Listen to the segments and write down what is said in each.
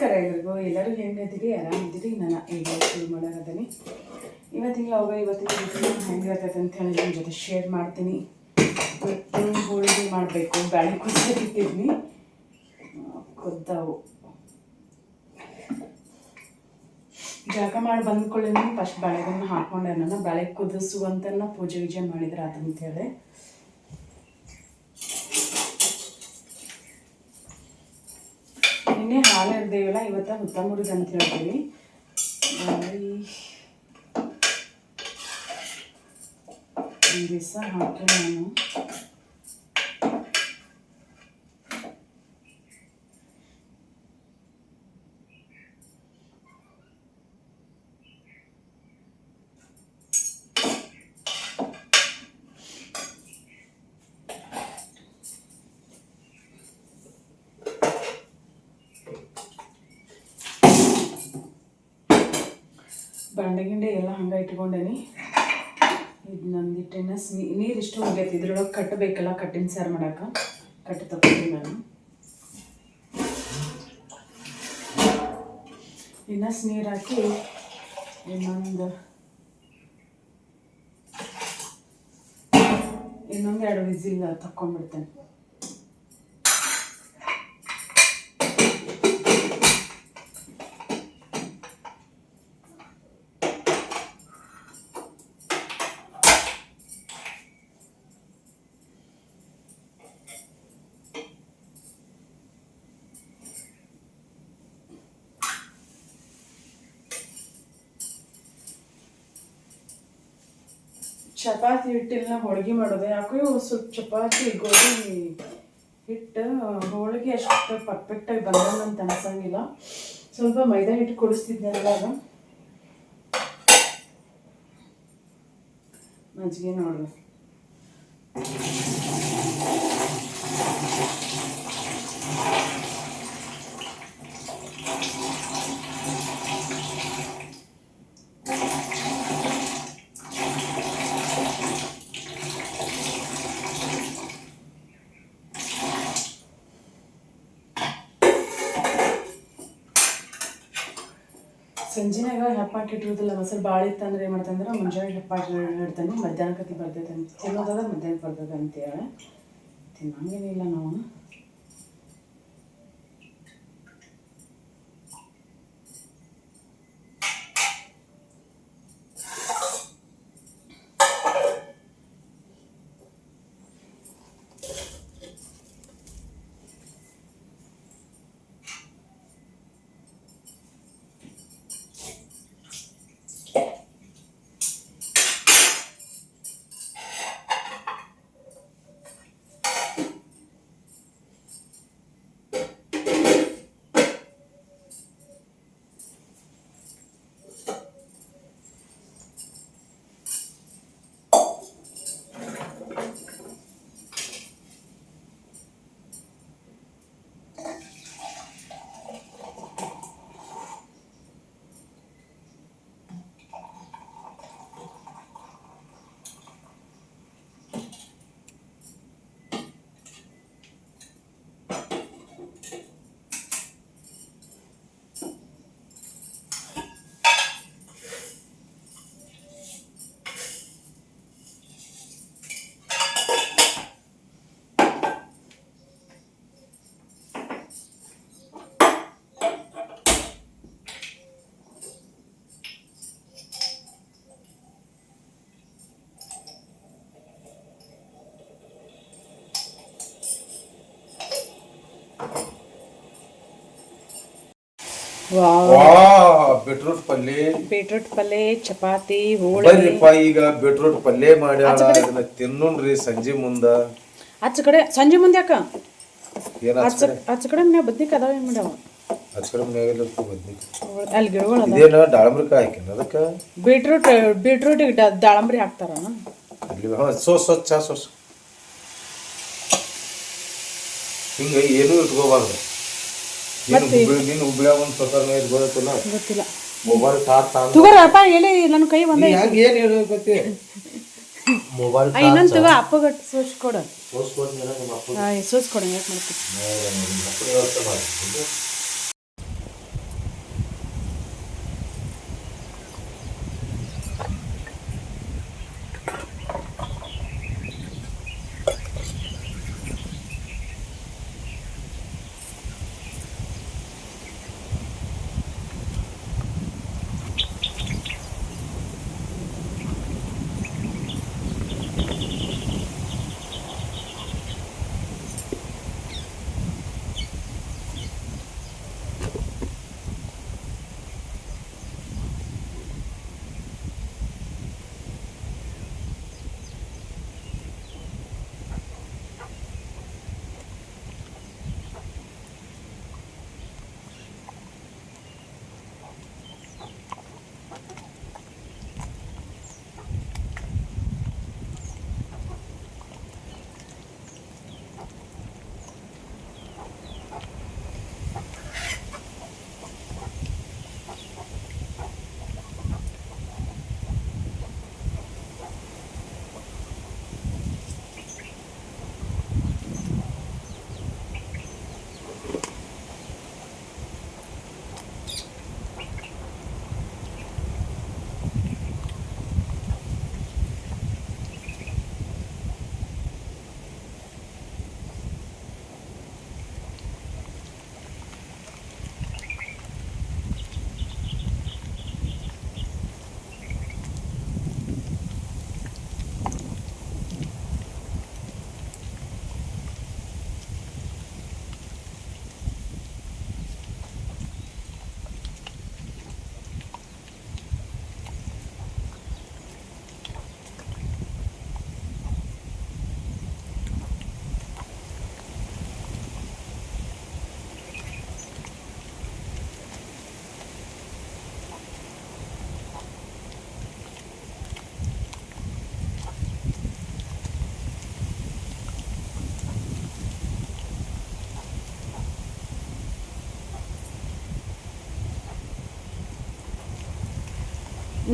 ನಮಸ್ಕಾರ ಎಲ್ರಿಗೂ. ಎಲ್ಲರೂ ಹೆಂಗಿದ್ದೀರಿ ಆರಾಮಿದ್ದೀರಿ ನಾನು ಈಗ ಶುರು ಮಾಡೋದೀನಿ ಇವತ್ತಿನ ಲಾಗ ಇವತ್ತಿನ ಹೆಂಗಿರ್ತೈತೆ ಅಂತ ಹೇಳಿ ನಿಮ್ಮ ಜೊತೆ ಶೇರ್ ಮಾಡ್ತೀನಿ. ಹೋಳಿಗೆ ಮಾಡಬೇಕು? ಬ್ಯಾಳೆ ಕುದಿಸಿಟ್ಟಿದ್ದೀನಿ ಕುದ್ದಾವು. ಜಾಗ ಮಾಡಿ ಬಂದ್ಕೊಳ್ಳಿ ಫಸ್ಟ್ ಬ್ಯಾಳೆಗನ್ನು ಹಾಕ್ಕೊಂಡೆ ನಾನು ಬಾಳೆ ಕುದಿಸುವಂತ ಪೂಜೆ ಗೀಜೆ ಮಾಡಿದ್ರೆ ಅದಂತೇಳಿ ನಿನ್ನೆ ಇವತ್ತು ಇರ್ದೇವಲ್ಲ ಇವತ್ತ ಹುತ್ತ ಮುರಿದ ಅಂತ ಹೇಳ್ತೀವಿ ಒಂದು ದಿವಸ ಹಾಕಿ ನಾನು. ಬಂಡೆ ಗಿಂಡೆ ಎಲ್ಲ ಹಂಗೆ ಇಟ್ಕೊಂಡೇನಿ. ಇದು ನಂದಿಟ್ಟೆನ ನೀರು ಇಷ್ಟು ಹೋಗೈತಿ ಇದ್ರೊಳಗೆ ಕಟ್ಟಬೇಕಲ್ಲ ಕಟ್ಟಿನ ಸಾರು ಮಾಡಕ್ಕೆ ಕಟ್ಟು ತಗೊಂಡು ನಾನು. ಇನ್ನು ನೀರು ಹಾಕಿ ಇನ್ನೊಂದು ಇನ್ನೊಂದು ಎರಡು ವಿಝಿಲ್ ತಕ್ಕೊಂಡ್ಬಿಡ್ತೇನೆ. ಚಪಾತಿ ಹಿಟ್ಟಿನ ಹೋಳಿಗೆ ಮಾಡೋದು. ಯಾಕೋ ಸ್ವಲ್ಪ ಚಪಾತಿ, ಗೋಧಿ ಹಿಟ್ಟು, ಹೋಳಿಗೆ ಅಷ್ಟು ಪರ್ಫೆಕ್ಟಾಗಿ ಅಂತ ಅನ್ಸಂಗಿಲ್ಲ. ಸ್ವಲ್ಪ ಮೈದಾ ಹಿಟ್ಟು ಕೊಡಿಸ್ತಿದ್ದೆ ಅವಾಗ. ಮಜ್ಜಿಗೆ ನೋಡ್ರಿ ಸಂಜೆನಾಗ ಹೆಪ್ಪಾಕಿ ಇಟ್ಟಿರೋದಿಲ್ಲ ಮೊಸರು ಭಾಳ ಇತ್ತಂದ್ರೆ ಏನು ಮಾಡ್ತಂದ್ರೆ ಮುಂಜಾನೆ ಹೆಪ್ಪಾಟ್ ಇಡ್ತಾನೆ ಮಧ್ಯಾಹ್ನಕ್ಕೆ ಬರ್ತೈತೆ ಅಂತ. ತಿನ್ನೋದಾದ್ರೆ ಮಧ್ಯಾಹ್ನ ಬರ್ತೈತೆ ಅಂತೇಳಿ. ತಿನ್ನಂಗೇನಿಲ್ಲ ನಾವು. Yeah. ಬೀಟ್ರೂಟ್ ಪಲ್ಲೆ. ಬೀಟ್ರೂಟ್ ಪಲ್ಲೆ ಚಪಾತಿ ಬರ್ರಿಪ್ಪ ಈಗ ಬೀಟ್ರೂಟ್ ಪಲ್ಲೆ ಮಾಡ್ಯಾಳ. ಇದನ್ನ ತಿನ್ನೋಣ್ರಿ ಸಂಜೆ ಮುಂದ. ಆಚೆ ಕಡೆ ಸಂಜೆ ಮುಂದೆ ಯಾಕ? ಅಚ್ಚ ಆಚೆ ಆಚೆ ಕಡೆ? ಮನ್ಯಾಗ ಬದ್ನಿಕ ಅದಾವ ಏನ್ ಮಾಡ್ಯಾವ? ಹಚ್ಕರ ಮನ್ಯಾಗೆಲ್ಲ ಬದ್ನಿ ಅಲ್ಲಿ ಗಿಡಗಳು ಅದಾವ. ಇದೇನ ದಾಳಂಬ್ರಿಕಾಯಿ ಹಾಕಿನ ಅದಕ್ಕ? ಬೀಟ್ರೂಟ್ ಬೀಟ್ರೂಟ್ ದಾಳಂಬ್ರಿ ಹಾಕ್ತಾರ ಅಲ್ಲಿ ಸೋಸ್ ಚಾ ಸೋಸ್ ಹಿಂಗ ಏನೂ ಇಟ್ಕೋಬಾರ್ದು. ನೀನು ಹುಬ್ಳಿ ನೀನು ಹುಬ್ಳ್ಯಾಗ ಒಂದು ಇಟ್ಕೋದತ್ತಲ್ಲ ಗೊತ್ತಿಲ್ಲ. ಮೊಬೈಲ್ ತಗೋರಪ್ಪ ಎಲ್ಲಿ ನನ್ನ ಕೈ ಒಂದೇ ಹೆಂಗ ಏನ್ ಮೊಬೈಲ್ ಇನ್ನೊಂದು ತಗೋ ಅಪ್ಪಗಟ್ಟು ಸೋಸ್ ಕೊಡು ಸೋಸ್ ಕೊಟ್ಟು ನಿಮ್ಮ ಅಪ್ಪ ಸೋಸ್ ಕೊಡು ಯಾಕೆ ಮಾಡ್ತೀವಿ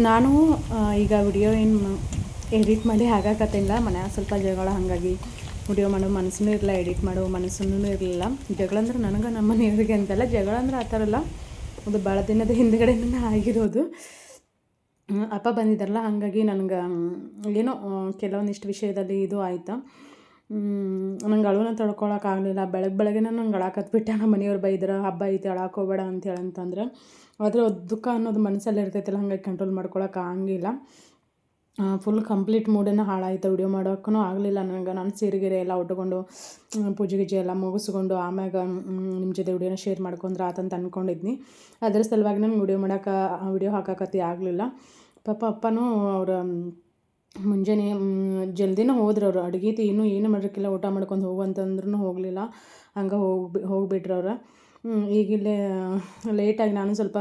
ನಾನು ಈಗ ವಿಡಿಯೋ ಏನು ಎಡಿಟ್ ಮಾಡಿ ಹಾಗಾಕತ್ತಿಲ್ಲ. ಮನ್ಯಾಗ ಸ್ವಲ್ಪ ಜಗಳ ಹಾಗಾಗಿ ವಿಡಿಯೋ ಮಾಡೋ ಮನಸ್ಸೂ ಇರಲಿಲ್ಲ ಎಡಿಟ್ ಮಾಡೋ ಮನಸ್ಸೂ ಇರಲಿಲ್ಲ. ಜಗಳ ಅಂದ್ರೆ ನನಗೆ ನಮ್ಮ ಮನೆಯವ್ರಿಗೆ ಅಂತಲ್ಲ ಜಗಳ ಅಂದ್ರೆ ಆ ಥರ ಅಲ್ಲ ಅದು ಭಾಳ ದಿನದ ಹಿಂದ್ಗಡೆನೇ ಆಗಿರೋದು. ಅಪ್ಪ ಬಂದಿದ್ದಾರಲ್ಲ, ಹಾಗಾಗಿ ನನಗೆ ಏನೋ ಕೆಲವೊಂದಿಷ್ಟು ವಿಷಯದಲ್ಲಿ ಇದು ಆಯಿತು. ನಂಗೆ ಅಳುವನ್ನ ತಡ್ಕೊಳಕ್ಕಾಗಲಿಲ್ಲ ಬೆಳಗ್ಗೆ ಬೆಳಗ್ಗೆ ನಂಗೆ ಅಳಾಕತ್ಬಿಟ್ಟೆ. ನಮ್ಮ ಮನೆಯವ್ರು ಬೈದ್ರೆ ಹಬ್ಬ ಐತೆ ಅಳಾಕೋಬೇಡ ಅಂತೇಳಿ ಅಂತಂದ್ರೆ ಆದರೆ ದುಃಖ ಅನ್ನೋದು ಮನಸ್ಸಲ್ಲಿ ಇರ್ತೈತಲ್ಲ, ಹಂಗಾಗಿ ಕಂಟ್ರೋಲ್ ಮಾಡ್ಕೊಳಕ್ಕೆ ಆಗಂಗಿಲ್ಲ. ಫುಲ್ ಕಂಪ್ಲೀಟ್ ಮೂಡೇನ ಹಾಳಾಯಿತು ವಿಡಿಯೋ ಮಾಡೋಕ್ಕೂ ಆಗಲಿಲ್ಲ ನನಗೆ ನಾನು ಸೀರೆಗೆರೆ ಎಲ್ಲ ಉಟ್ಕೊಂಡು ಪೂಜೆ ಗೀಜೆ ಎಲ್ಲ ಮುಗಿಸ್ಕೊಂಡು, ಆಮ್ಯಾಗ ನಿಮ್ಮ ಜೊತೆ ವಿಡಿಯೋನ ಶೇರ್ ಮಾಡ್ಕೊಂಡ್ರೆ ಆತಂತ ಅಂದ್ಕೊಂಡಿದ್ನಿ ಅದರ ಸಲುವಾಗಿ ನನಗೆ ವಿಡಿಯೋ ಮಾಡೋಕೆ ವಿಡಿಯೋ ಹಾಕಕತ್ತಿ ಆಗಲಿಲ್ಲ. ಪಾಪ ಅಪ್ಪನೂ ಅವ್ರ ಮುಂಜಾನೆ ಜಲ್ದಿನೇ ಹೋದ್ರು ಅವರು. ಅಡುಗೆ ಇನ್ನೂ ಏನು ಮಾಡೋಕ್ಕಿಲ್ಲ ಊಟ ಮಾಡ್ಕೊಂಡು ಹೋಗು ಅಂತಂದ್ರೂ ಹೋಗಲಿಲ್ಲ. ಹಂಗೆ ಹೋಗಿ ಹೋಗ್ಬಿಟ್ರು ಅವ್ರು. ಈಗಿಲ್ಲೇ ಲೇಟಾಗಿ ನಾನು ಸ್ವಲ್ಪ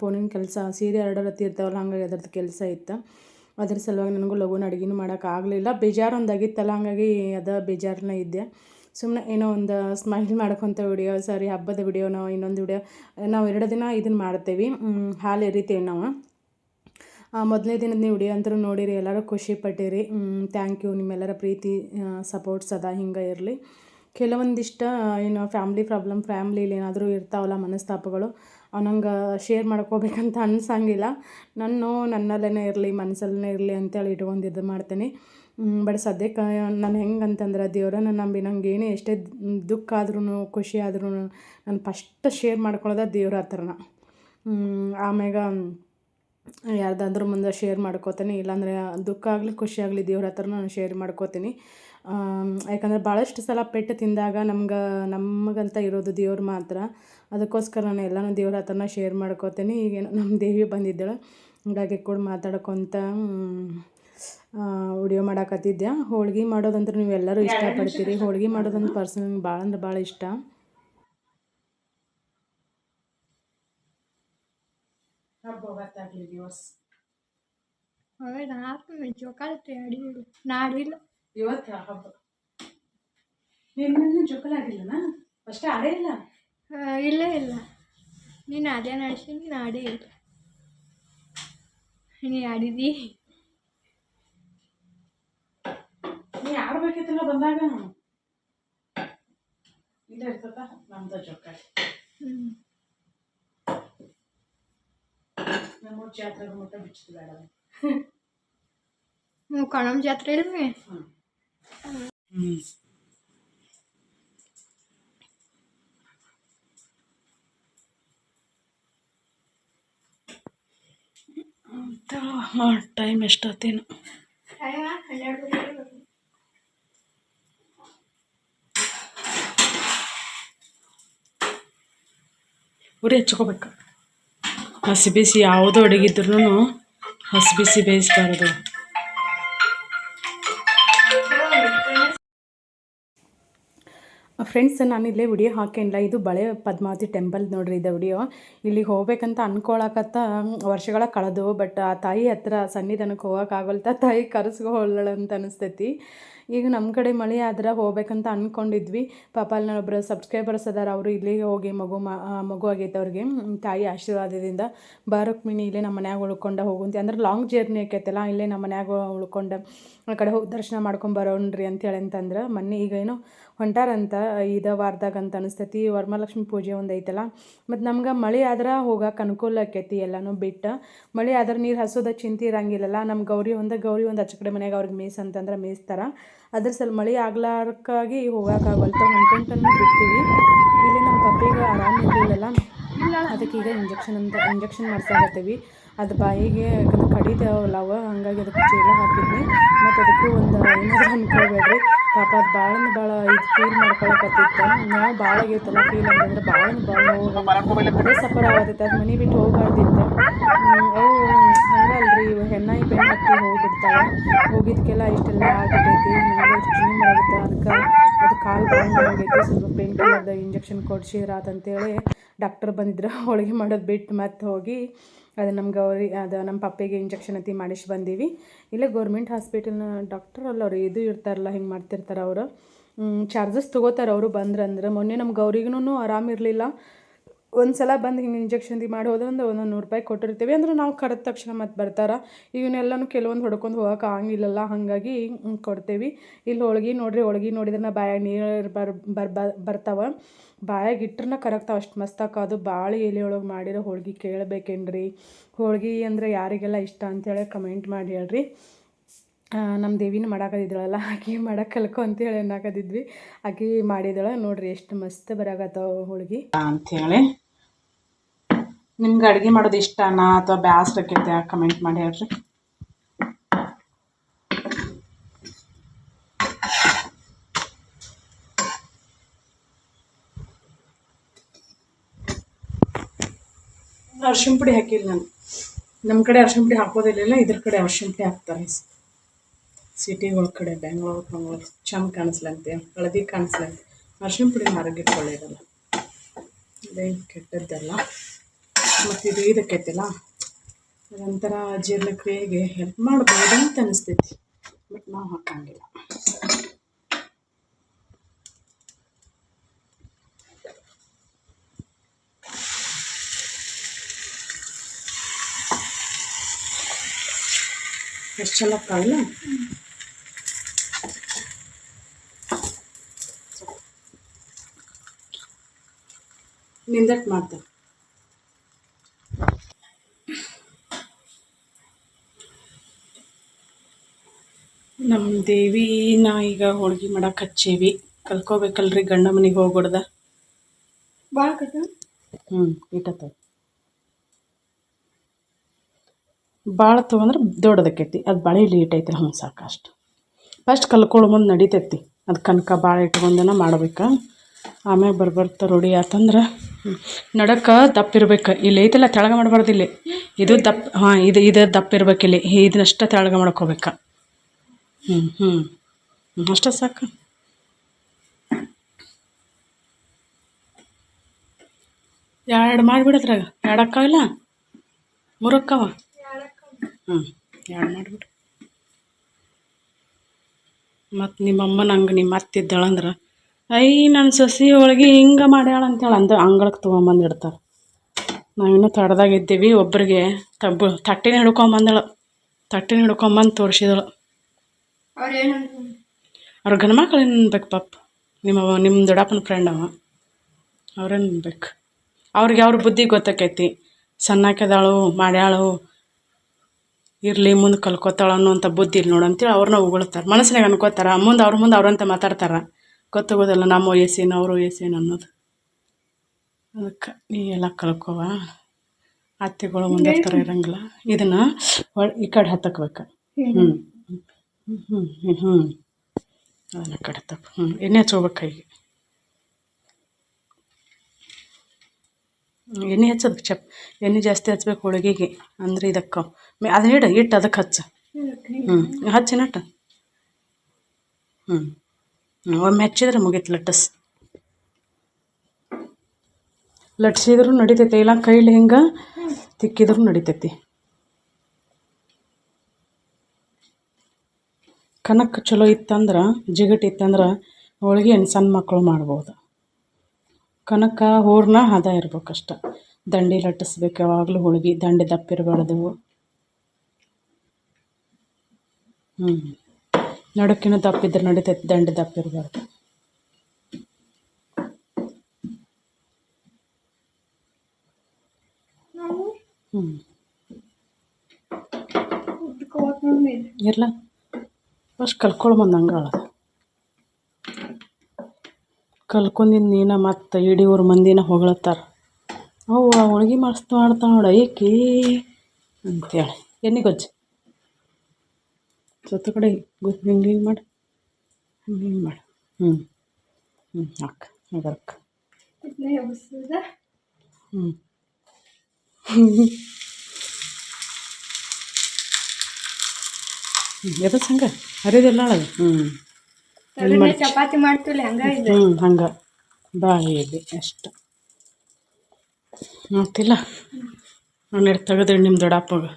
ಪೋನಿನ ಕೆಲಸ, ಸೀರೆ ಆರ್ಡರ್ ಇರ್ತಾವಲ್ಲ, ಹಂಗಾಗಿ ಅದ್ರದ್ದು ಕೆಲಸ ಇತ್ತು. ಅದ್ರ ಸಲುವಾಗಿ ನನಗೂ ಲಘುನ ಅಡುಗೆನೂ ಮಾಡೋಕ್ಕಾಗಲಿಲ್ಲ ಬೇಜಾರು ಒಂದಾಗಿತ್ತಲ್ಲ, ಹಾಗಾಗಿ ಅದ ಬೇಜಾರನ್ನ ಇದ್ದೆ. ಸುಮ್ಮನೆ ಏನೋ ಒಂದು ಸ್ಮೈಲ್ ಮಾಡ್ಕೊತ ವಿಡಿಯೋ ಸಾರಿ ಹಬ್ಬದ ವಿಡಿಯೋನೋ ಇನ್ನೊಂದು ವಿಡಿಯೋ ನಾವು ಎರಡು ದಿನ ಇದನ್ನು ಮಾಡ್ತೇವೆ. ಹಾಲು ಎರಿತೇವೆ ನಾವು. ಮೊದಲನೇ ದಿನದ ನೀವು ವಿಡಿಯೋ ಅಂತೂ ನೋಡಿರಿ, ಎಲ್ಲರೂ ಖುಷಿ ಪಟ್ಟಿರಿ. ಥ್ಯಾಂಕ್ ಯು ನಿಮ್ಮೆಲ್ಲರ ಪ್ರೀತಿ ಸಪೋರ್ಟ್ ಸದಾ ಹಿಂಗೆ ಇರಲಿ. ಕೆಲವೊಂದಿಷ್ಟು, ಏನು ಫ್ಯಾಮ್ಲಿ ಪ್ರಾಬ್ಲಮ್ ಫ್ಯಾಮ್ಲಿಲಿ ಏನಾದರೂ ಇರ್ತಾವಲ್ಲ ಮನಸ್ತಾಪಗಳು ನಂಗೆ ಶೇರ್ ಮಾಡ್ಕೋಬೇಕಂತ ಅನ್ಸಂಗಿಲ್ಲ. ನಾನು ನನ್ನಲ್ಲೇ ಇರಲಿ ಮನಸ್ಸಲ್ಲೇ ಇರಲಿ ಅಂತೇಳಿ ಇಟ್ಕೊಂಡು ಇದು ಮಾಡ್ತೀನಿ. ಬಟ್ ಸದ್ಯಕ್ಕೆ ನಾನು ಹೆಂಗಂತಂದ್ರೆ ದೇವ್ರನ್ನ ನಂಬಿ ನಂಗೆ ಏನೇ ಎಷ್ಟೇ ದುಃಖ ಆದ್ರೂ ಖುಷಿ ಆದ್ರೂ ನಾನು ಫಸ್ಟ್ ಶೇರ್ ಮಾಡ್ಕೊಳ್ಳೋದ ದೇವ್ರ ಹತ್ರನ. ಆಮ್ಯಾಗ ಯಾರ್ದಾದ್ರೂ ಮುಂದೆ ಶೇರ್ ಮಾಡ್ಕೋತೀನಿ, ಇಲ್ಲಾಂದರೆ ದುಃಖ ಆಗಲಿ, ಖುಷಿ ಆಗಲಿ ದೇವ್ರ ಹತ್ರ ನಾನು ಶೇರ್ ಮಾಡ್ಕೋತೀನಿ. ಯಾಕಂದರೆ ಭಾಳಷ್ಟು ಸಲ ಪೆಟ್ಟು ತಿಂದಾಗ ನಮ್ಗೆ ನಮಗಂತ ಇರೋದು ದೇವ್ರು ಮಾತ್ರ. ಅದಕ್ಕೋಸ್ಕರ ನಾನು ಎಲ್ಲನೂ ದೇವ್ರ ಹತ್ರನ ಶೇರ್ ಮಾಡ್ಕೋತೀನಿ. ಈಗೇನು ನಮ್ಮ ದೇವಿ ಬಂದಿದ್ದಳು. ಹೀಗಾಗಿ ಕೂಡ ಮಾತಾಡ್ಕೊತ ಉಡಿಯೋ ಮಾಡಾಕತ್ತಿದ್ದೆ ಹೋಳ್ಗೆ ಮಾಡೋದಂದ್ರೆ ನೀವೆಲ್ಲರೂ ಇಷ್ಟಪಡ್ತೀರಿ. ಹೋಳ್ಗೆ ಮಾಡೋದಂದ್ರೆ ಪರ್ಸನ್ ಭಾಳ ಅಂದ್ರೆ ಭಾಳ ಇಷ್ಟ. ನಾಡಿಲ್ಲ. ಇವತ್ತು ಹಬ್ಬ. ನಿನ್ನ ಜೋಕಲಾಗಿಲ್ಲನಾ ಫಸ್ಟ್ ಆಡೇ ಇಲ್ಲ? ಇಲ್ಲೇ ಇಲ್ಲ. ನೀನು ಅದೇ ನಡೆಸಿ ನೀನು ಆಡೇ ಇಲ್ಲ. ನೀ ಆಡಿದಿ? ನೀ ಆಡ್ಬೇಕಿತ್ತಲ್ಲ ಬಂದಾಗ? ಇಲ್ಲ ಇರ್ತದ ನಮ್ದು ಚೊಕ್ಕ ನಮ್ಮ ಜಾತ್ರೆಗೆ ಮಟ್ಟ ಬಿಚ್ಚದು ಬೇಡ. ಹ್ಞೂ ಕಣಮ್ ಜಾತ್ರೆ ಇಲ್ವೇ? ಹ್ಞೂ ಟೈಮ್ ಎಷ್ಟೊತ್ತೇನು? ಉರಿ ಹಚ್ಕೋಬೇಕು. ಹಸಿ ಬಿಸಿ ಯಾವುದೋ ಅಡುಗಿದ್ರೂ ಹಸಿ ಬಿಸಿ ಬೇಯಿಸ್ಬಾರ್ದು. ಫ್ರೆಂಡ್ಸ್ ನಾನು ಇಲ್ಲೇ ವಿಡಿಯೋ ಹಾಕೇನಿಲ್ಲ ಇದು ಬಳೆ ಪದ್ಮಾವತಿ ಟೆಂಪಲ್ ನೋಡ್ರಿ ಇದು ವಿಡಿಯೋ ಇಲ್ಲಿಗೆ ಹೋಗ್ಬೇಕಂತ ಅನ್ಕೊಳಕತ್ತ ವರ್ಷಗಳ ಕಳೆದು ಬಟ್ ಆ ತಾಯಿ ಹತ್ರ ಸನ್ನಿಧಾನಕ್ಕೆ ಹೋಗೋಕ್ಕಾಗಲ್ತ ತಾಯಿ ಕರೆಸ್ಕೊಳ್ಳ ಅಂತ ಅನಿಸ್ತೈತಿ. ಈಗ ನಮ್ಮ ಕಡೆ ಮಳೆ ಆದ್ರೆ ಹೋಗ್ಬೇಕಂತ ಅಂದ್ಕೊಂಡಿದ್ವಿ ಪಾಪ ಅಲ್ಲಿ ನಾನೊಬ್ಬರು ಸಬ್ಸ್ಕ್ರೈಬರ್ಸ್ ಅದಾರ, ಅವರು ಇಲ್ಲಿಗೆ ಹೋಗಿ ಮಗು ಮಗು ಆಗೈತೆ ಅವ್ರಿಗೆ ತಾಯಿ ಆಶೀರ್ವಾದದಿಂದ ಬಾರಕ್ಮಿನಿ ಇಲ್ಲೇ ನಮ್ಮ ಮನ್ಯಾಗ ಉಳ್ಕೊಂಡು ಹೋಗುಂತಿ. ಅಂದ್ರೆ ಲಾಂಗ್ ಜರ್ನಿ ಆಕೈತಲ್ಲ, ಇಲ್ಲೇ ನಮ್ಮ ಮನ್ಯಾಗ ಉಳ್ಕೊಂಡು ಆ ಕಡೆ ಹೋಗಿ ದರ್ಶನ ಮಾಡ್ಕೊಂಡು ಬರೋಣ್ರಿ ಅಂತೇಳಿ ಅಂತಂದ್ರೆ ಮೊನ್ನೆ ಈಗ ಏನೋ ಹೊಂಟಾರಂತ ಇದ ವಾರದಾಗ ಅಂತ ಅನಿಸ್ತೈತಿ. ವರಮಹಾಲಕ್ಷ್ಮಿ ಪೂಜೆ ಒಂದು ಐತಲ್ಲ. ಮತ್ತು ನಮ್ಗೆ ಮಳೆ ಆದ್ರೆ ಹೋಗಕ್ಕೆ ಅನುಕೂಲ ಆಕೈತಿ ಎಲ್ಲನೂ ಬಿಟ್ಟು. ಮಳೆ ಆದ್ರೆ ನೀರು ಹಸೋದ ಚಿಂತೆ ಇರಂಗಿಲ್ಲಲ್ಲ. ನಮ್ಮ ಗೌರಿ ಒಂದು ಗೌರಿ ಒಂದು ಅಚ್ಚಕಡೆ ಕಡೆ ಮನೆಗೆ ಅವ್ರಿಗೆ ಮೇಯ್ಸ್ ಅಂತಂದ್ರೆ ಮೇಯ್ಸ್ತಾರ ಅದ್ರ ಸಲ ಮಳೆ ಆಗ್ಲಾರಕ್ಕಾಗಿ ಹೋಗೋಕ್ಕಾಗಲ್ತ ಹೊಂಟೊಂಟನ್ನು ಬಿಡ್ತೀವಿ ಇಲ್ಲಿ ನಮ್ಮ ಪಪ್ಪಿಗೆ ಆರಾಮ ಇರಲಿಲ್ಲಲ್ಲ. ಅದಕ್ಕೆ ಈಗ ಇಂಜೆಕ್ಷನ್ ಅಂತ ಇಂಜೆಕ್ಷನ್ ಮಾಡ್ಸಾಕತ್ತೀವಿ. ಅದು ಬಾಯಿಗೆ ಅದು ಕಡಿತಾವಲ್ಲ ಅವ ಹಂಗಾಗಿ ಅದಕ್ಕೆ ಚೀಲ ಹಾಕಿದ್ವಿ ಮತ್ತು ಅದಕ್ಕೂ ಒಂದು ಏನಾದರೂ ಅನ್ಕೊಳ್ಬೇಡ್ರಿ. ಪಾಪ ಅದು ಭಾಳ ಭಾಳ ಇದು ಫೀಲ್ ಮಾಡ್ಕೊಳಕತ್ತಿತ್ತು. ನಾವು ಭಾಳ ಆಗೈತಲ್ಲ ಫೀಲ್ ಅಂತಂದ್ರೆ ಭಾಳ ಭಾಳ ನೋವು. ಅದೇ ಸಫರ್ ಆಗತ್ತೈತೆ ಅದು ಮನೆ ಬಿಟ್ಟು ಹೋಗ್ಬಾರ್ದಿತ್ತು. ಅವು ಹಂಗಲ್ರಿ, ಇವು ಹೆಣ್ಣಾಯಿ ಬೆನ್ನು ಹತ್ತಿ ಹೋಗಿದ್ಕೆಲ್ಲ ಇಷ್ಟೆಲ್ಲ ಆಗಿಬಿಟ್ಟೈತಿ. ನನಗೆ ಇಷ್ಟು ಜೀವ ಆಗುತ್ತೆ. ಅದಕ್ಕೆ ಅದು ಕಾಲು ನೋವಾಗೈತಿ ಸ್ವಲ್ಪ ಪೇನ್ ಕಿಲ್ಲರ್ದ ಇಂಜೆಕ್ಷನ್ ಕೊಡ್ಸಿರಾತಂತೇಳಿ ಡಾಕ್ಟರ್ ಬಂದಿದ್ರು. ಹೋಳಿಗೆ ಮಾಡೋದು ಬಿಟ್ಟು ಮತ್ತೆ ಹೋಗಿ ಅದು ನಮ್ಮ ಗೌರಿ, ಅದು ನಮ್ಮ ಪಪ್ಪಿಗೆ ಇಂಜೆಕ್ಷನ್ ಅತಿ ಮಾಡಿಸಿ ಬಂದೀವಿ. ಇಲ್ಲೇ ಗೌರ್ಮೆಂಟ್ ಹಾಸ್ಪಿಟಲ್ನ ಡಾಕ್ಟರ್ ಅಲ್ಲ ಅವ್ರು, ಇದು ಇರ್ತಾರಲ್ಲ, ಹಿಂಗೆ ಮಾಡ್ತಿರ್ತಾರೆ ಅವರು. ಚಾರ್ಜಸ್ ತೊಗೋತಾರೆ ಅವರು ಬಂದ್ರಂದ್ರೆ ಮೊನ್ನೆ ನಮ್ಮ ಗೌರಿಗೂ ಆರಾಮಿರಲಿಲ್ಲ ಒಂದು ಸಲ ಬಂದು ಹಿಂಗೆ ಇಂಜೆಕ್ಷನ್ದು ಮಾಡಿ ಹೋದ್ರಂದ್ರೆ ಒಂದೊಂದು ನೂರು ರೂಪಾಯಿ ಕೊಟ್ಟಿರ್ತೀವಿ. ಅಂದ್ರೆ ನಾವು ಕರೆದ ತಕ್ಷಣ ಮತ್ತೆ ಬರ್ತಾರೆ. ಇವನ್ನೆಲ್ಲನೂ ಕೆಲವೊಂದು ಹೊಡ್ಕೊಂಡು ಹೋಗೋಕೆ ಆಗಂಗಿಲ್ಲಲ್ಲ, ಹಾಗಾಗಿ ಕೊಡ್ತೇವೆ. ಇಲ್ಲಿ ಹೋಳ್ಗೆ ನೋಡ್ರಿ, ಹೋಳ್ಗೆ ನೋಡಿದ್ರೆ ನಾ ಬಾಯಾಗ ನೀರು ಬರ್ ಬರ್ ಬರ್ತಾವೆ. ಬಾಯಾಗ ಇಟ್ರನ್ನ ಕರಗ್ತಾವೆ ಅಷ್ಟು ಮಸ್ತಾಕ. ಅದು ಭಾಳ ಎಲೆ ಒಳಗೆ ಮಾಡಿರೋ ಹೋಳ್ಗೆ ಕೇಳಬೇಕೇನ್ರಿ? ಹೋಳ್ಗೆ ಅಂದರೆ ಯಾರಿಗೆಲ್ಲ ಇಷ್ಟ ಅಂತೇಳಿ ಕಮೆಂಟ್ ಮಾಡಿ ಹೇಳ್ರಿ. ನಮ್ಮ ದೇವಿನ ಮಾಡಾಕದಿದ್ದಳಲ್ಲ ಆಕಿ ಮಾಡಕ್ಕೆ ಕಲ್ಕೊ ಅಂತೇಳಿ ಅನ್ನಾಕದಿದ್ವಿ. ಆಕಿ ಮಾಡಿದಳ ನೋಡ್ರಿ, ಎಷ್ಟು ಮಸ್ತ್ ಬರಾಕತ್ತಾವ ಹೋಳ್ಗೆ. ಅಂಥೇಳಿ ನಿಮ್ಗೆ ಅಡುಗೆ ಮಾಡೋದು ಇಷ್ಟನಾ ಅಥವಾ ಬ್ಯಾಸ್ರ ಆಕೈತೆ ಕಮೆಂಟ್ ಮಾಡಿ ಹೇಳ್ರಿ. ಅರ್ಶಿಣ ಪುಡಿ ಹಾಕಿಲ್ಲ ನಾನು. ನಮ್ಮ ಕಡೆ ಅರ್ಶಿಣ ಪುಡಿ ಹಾಕೋದಿಲ್ಲ ಇದ್ರ ಕಡೆ ಅರ್ಶಿನ ಪುಡಿ ಹಾಕ್ತಾರೆ. ಸಿಟಿಗಳ ಕಡೆ, ಬೆಂಗಳೂರು ಬೆಂಗಳೂರು ಚೆಂದ ಕಾಣಿಸ್ಲಂತೆ ಹಳದಿ ಕಾಣಿಸ್ಲಂತೆ ಅರ್ಶಿನ ಪುಡಿ ಆರೋಗ್ಯಕ್ಕೆ ಒಳ್ಳೆಯದಲ್ಲ ಅದೇ ಕೆಟ್ಟದ್ದಲ್ಲ. ಮತ್ತು ಇದು ಇದಕ್ಕೈತಿಲ್ಲ ಅದೊಂಥರ ಜೀರ್ಣಕ್ರಿಯೆಗೆ ಹೆಲ್ಪ್ ಮಾಡ್ಬೋದು ಅಂತ ಅನಿಸ್ತೈತಿ. ಬಟ್ ನಾವು ಹಾಕಂಗಿಲ್ಲ. ಎಷ್ಟು ಚಲೋ ಕಾಯಿಲ್ಲ ನಿಂದಟ್ ಮಾಡ್ತಾರೆ ನಮ್ಮ ದೇವಿನ ಈಗ ಹೋಳ್ಗೆ ಮಾಡಕ್ಕೆ ಹಚ್ಚೇವಿ. ಕಲ್ಕೋಬೇಕಲ್ರಿ ಗಂಡ ಮನೆಗೆ ಹೋಗ್ಬಿಡ್ದ ಭಾಳ ಕಟ. ಹ್ಞೂ ಇಟ್ಟತ್ತ ಭಾಳ ತೊಗೊಂಡ್ರೆ ದೊಡ್ಡದಕ್ಕೈತಿ ಅದು ಭಾಳ ಲೀಟ್ ಐತ್ರಿ ಹ್ಞೂ ಸಾಕು ಅಷ್ಟು ಫಸ್ಟ್ ಕಲ್ಕೊಳ್ಳೋ ಮುಂದೆ ನಡಿತೈತಿ. ಅದು ಕನಕ ಭಾಳ ಇಟ್ಕೊಂಡನ ಮಾಡ್ಬೇಕು. ಆಮ್ಯಾಗ ಬರ್ಬರ್ತಾ ರೂಢಿ ಆತಂದ್ರೆ ನಡಕ್ಕೆ ದಪ್ಪ ಇರ್ಬೇಕು ಇಲ್ಲಿ ಐತಿಲ್ಲ ತೆಳಗ ಮಾಡಬಾರ್ದು ಇಲ್ಲಿ ಇದು ದಪ್ಪ ಹಾಂ ಇದು ಇದು ದಪ್ಪ ಇರ್ಬೇಕು ಇಲ್ಲಿ ಇದನ್ನಷ್ಟ ತೆಳಗ ಮಾಡ್ಕೋಬೇಕು. ಹ್ಞೂ ಹ್ಞೂ ಅಷ್ಟೇ ಸಾಕು. ಎರಡು ಮಾಡಿಬಿಡದ್ರಾಗ. ಎರಡು ಅಕ್ಕಾವಿಲ್ಲ ಮೂರು ಅಕ್ಕಾವ? ಹ್ಞೂ ಎರಡು ಮಾಡಿಬಿಡು. ಮತ್ತು ನಿಮ್ಮಮ್ಮ ನಂಗೆ ನಿಮ್ಮ ಅತ್ತಿದ್ದಾಳಂದ್ರೆ ಐ ನನ್ನ ಸಸಿ ಒಳಗೆ ಹಿಂಗೆ ಮಾಡ್ಯಾಳ ಅಂತೇಳಿ. ಅಂದ ಅಂಗಳಕ್ಕೆ ತೊಗೊಂಬಂದಿಡ್ತಾರೆ ನಾವಿನ್ನೂ ತಡ್ದಾಗ ಇದ್ದೀವಿ. ಒಬ್ಬರಿಗೆ ತಬ್ಬು, ತಟ್ಟಿನ ಹಿಡ್ಕೊಂಬಂದಳು. ತಟ್ಟಿನ ಹಿಡ್ಕೊಂಬಂದು ತೋರಿಸಿದಳು. ಅವ್ರು ಅವ್ರ ಗಂಡ ಮಕ್ಳು ಏನು ಅನ್ಬೇಕು ಪಾಪ? ನಿಮ್ಮ ನಿಮ್ಮ ದೊಡ್ಡಪ್ಪನ ಫ್ರೆಂಡ್ ಅವ. ಅವ್ರೇನು ಅನ್ಬೇಕು? ಅವ್ರಿಗೆ ಅವ್ರ ಬುದ್ಧಿ ಗೊತ್ತಾಕೈತಿ? ಸಣ್ಣಾಕೆದಾಳು ಮಾಡ್ಯಾಳು ಇರಲಿ ಮುಂದೆ ಕಲ್ಕೋತಾಳ ಅನ್ನೋಂಥ ಬುದ್ಧಿ ಇಲ್ಲಿ ನೋಡು ಅಂತೇಳಿ ಅವ್ರನ್ನ ಉಗುಳ್ತಾರೆ. ಮನಸ್ಸಿನಾಗ ಅನ್ಕೋತಾರೆ. ಮುಂದೆ ಅವ್ರ ಮುಂದೆ ಅವ್ರಂತ ಮಾತಾಡ್ತಾರೆ. ಗೊತ್ತಾಗೋದಿಲ್ಲ ನಮ್ಮ ವಯಸ್ಸೇನು ಅವ್ರ ವಯಸ್ಸೇನು ಅನ್ನೋದು. ಅದಕ್ಕೆ ನೀ ಎಲ್ಲ ಕಲ್ಕೋವ. ಅತ್ತೆಗಳು ಥರ ಇರಂಗಿಲ್ಲ. ಇದನ್ನು ಈ ಕಡೆ ಹತ್ತಕ್ಬೇಕು. ಹ್ಞೂ ಹ್ಞೂ ಹ್ಞೂ ಹ್ಞೂ ಅದನ್ನು ಕಡೆ ತಪ್ಪು ಹ್ಞೂ ಎಣ್ಣೆ ಹಚ್ಕೋಬೇಕು ಕೈಗೆ. ಎಣ್ಣೆ ಹಚ್ಚೋದು ಚಪ್. ಎಣ್ಣೆ ಜಾಸ್ತಿ ಹಚ್ಬೇಕು ಹೋಳಿಗೆಗೆ. ಅಂದ್ರೆ ಇದಕ್ಕೆ. ಮೆ ಅದನ್ನ ಇಡು ಇಟ್ಟು ಅದಕ್ಕೆ ಹಚ್ಚ. ಹ್ಞೂ ಹಚ್ಚಿ ನಟ್ಟು ಹ್ಞೂ ಹ್ಞೂ ಒಮ್ಮೆ ಹಚ್ಚಿದ್ರೆ ಮುಗೀತು ಲಟ್ಟಸ್. ಲಟ್ಸಿದ್ರು ನಡಿತೈತೆ, ಇಲ್ಲ ಕೈಲಿ ಹಿಂಗೆ ತಿಕ್ಕಿದ್ರು ನಡಿತೈತಿ. ಕನಕ್ ಚಲೋ ಇತ್ತಂದ್ರೆ ಜಿಗಟ್ ಇತ್ತಂದ್ರೆ ಹೋಳಿಗೆ ಏನು ಸಣ್ಣ ಮಕ್ಕಳು ಮಾಡ್ಬೋದು. ಕನಕ ಹೂರ್ಣ ಹದ ಇರ್ಬೇಕಷ್ಟೆ. ದಂಡಿ ಲಟ್ಟಿಸ್ಬೇಕು ಯಾವಾಗಲೂ ಹೋಳ್ಗೆ ದಂಡೆ ದಪ್ಪ ಇರಬಾರ್ದು ಹ್ಞೂ ನಡುಕಿನ ದಪ್ಪಿದ್ರೆ ನಡೀತೈತಿ ದಂಡಿ ದಂಡೆ ದಪ್ಪ ಇರಬಾರ್ದು ನಾವು ಹ್ಞೂ ಉದ್ಕೋಕ್ ನೋಡ್ಮೇಲೆ ಇರ್ಲ? ಫಸ್ಟ್ ಕಲ್ಕೊಳ್ಬಂದು ಹಂಗೆ ಕಲ್ತ್ಕೊಂಡಿದ್ದು ನೀನ ಮತ್ತು ಇಡೀ ಊರು ಮಂದಿನ ಹೊಗಳತ್ತಾರ ಅವ್ವ ಹೋಳ್ಗೆ ಮಾಡಿಸ್ತು ಮಾಡ್ತಾ ನೋಡ ಏಕೆ ಅಂತೇಳಿ. ಎಣ್ಣೆ ಗೊಜ್ಜು. ಸತ್ತ ಕಡೆ ಗೊಜ್ಜು ಹಿಂಗೆ ಹಿಂಗೆ ಮಾಡಿ. ಹಿಂಗೆ ಹಿಂಗೆ ಮಾಡಿ. ಹ್ಞೂ ಹ್ಞೂ ಹಾಕ. ಅದಕ್ಕೆ ಹ್ಞೂ ಹ್ಞೂ ಎದಕ್ಕೆ ಸಂಗ ಹರಿದಿಲ್ಲ ಅಳದು ಹ್ಞೂ ಚಪಾತಿ ಮಾಡ್ತಿಲ್ಲ ಹಂಗ ಹ್ಞೂ ಹಂಗೆ. ಇದೆ ಅಷ್ಟು. ಮತ್ತಿಲ್ಲ? ನಾನು ತೆಗೆದ್ರಿ ನಿಮ್ಮ ದೊಡ್ಡಪ್ಪಗೆ.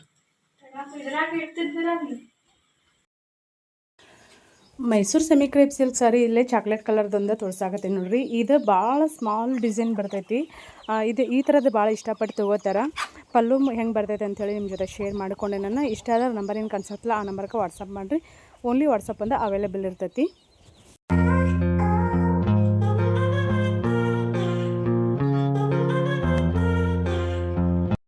Mysuru semi crepe silk sari ಇಲ್ಲೇ ಚಾಕ್ಲೇಟ್ ಕಲರ್ದೊಂದು ತೋರ್ಸಾಕತ್ತೀನಿ ನೋಡ್ರಿ. ಇದು ಭಾಳ ಸ್ಮಾಲ್ ಡಿಸೈನ್ ಬರ್ತೈತಿ. ಇದು ಈ ಥರದ್ದು ಭಾಳ ಇಷ್ಟಪಟ್ಟು ತೊಗೋತಾರ. ಪಲ್ಲು ಹೆಂಗೆ ಬರ್ತೈತೆ ಅಂಥೇಳಿ ನಿಮ್ಮ ಜೊತೆ ಶೇರ್ ಮಾಡ್ಕೊಂಡೆ ನಾನು. ಇಷ್ಟ ಆದ ನಂಬರ್ ಏನು ಕನ್ಸತ್ತಲ್ಲ ಆ ನಂಬರ್ಗೆ ವಾಟ್ಸಪ್ ಮಾಡಿರಿ. ಓನ್ಲಿ ವಾಟ್ಸಪ್ ಅಂದ್ರೆ ಅವೈಲೇಬಲ್ ಇರ್ತೈತಿ.